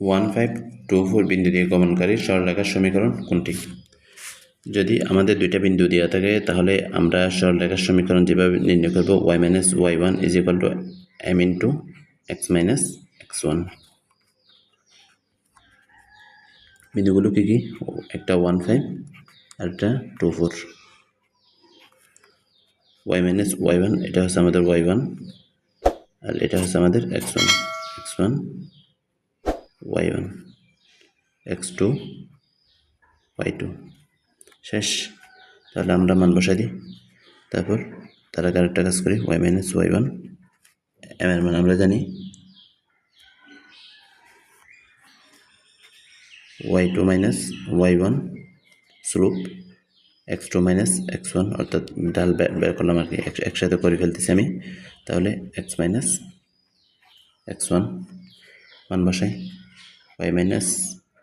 One five two four বিন্দু দিয়ে গমনকারী সরলরেখার সমীকরণ কোনটি? যদি আমাদের দুইটা বিন্দু দেওয়া থাকে, তাহলে আমরা সরলরেখার সমীকরণ যেভাবে নির্ণয় করব Y minus Y one is equal to M into X minus X one বিন্দুগুলো কী কী? একটা ওয়ান ফাইভ আর একটা two four. Y minus Y one এটা হচ্ছে আমাদের ওয়াই ওয়ান আর এটা হচ্ছে আমাদের X one X one Y one X two Y two শেষ। তাহলে আমরা মান বসাই দিই। তারপর তার আগে আরেকটা কাজ করি Y minus Y one M এর মান আমরা জানি। Y two minus Y one slope X two minus X one অর্থাৎ ডাল বের করলাম আর কি, এক- একসাথে করে ফেলতেছি আমি। তাহলে এক্স মাইনাস এক্স ওয়ান মান বসাই। Y minus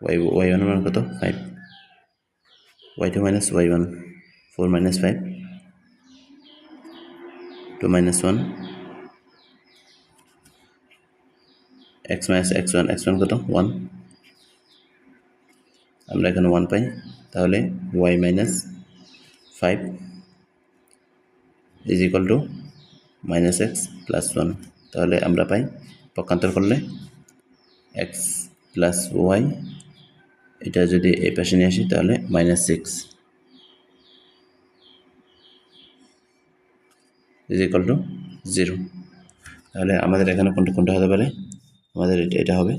Y Y one মান কত five Y two minus Y one four minus five two minus one X minus X one X one কত ওয়ান আমরা এখানে ওয়ান পাই তাহলে Y minus five is equal to minus X plus one তাহলে আমরা পাই পক্ষান্তর করলে এক্স প্লাস ওয়াই এটা যদি এই পাশে নিয়ে আসি তাহলে minus six is equal to zero তাহলে আমাদের এখানে কোনটা কোনটা হতে পারে? আমাদের এটা এটা হবে।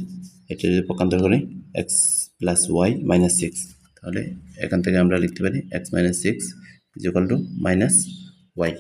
এটা যদি পক্ষান্তর করি X plus Y minus six তাহলে এখান থেকে আমরা লিখতে পারি X minus six is equal to minus Y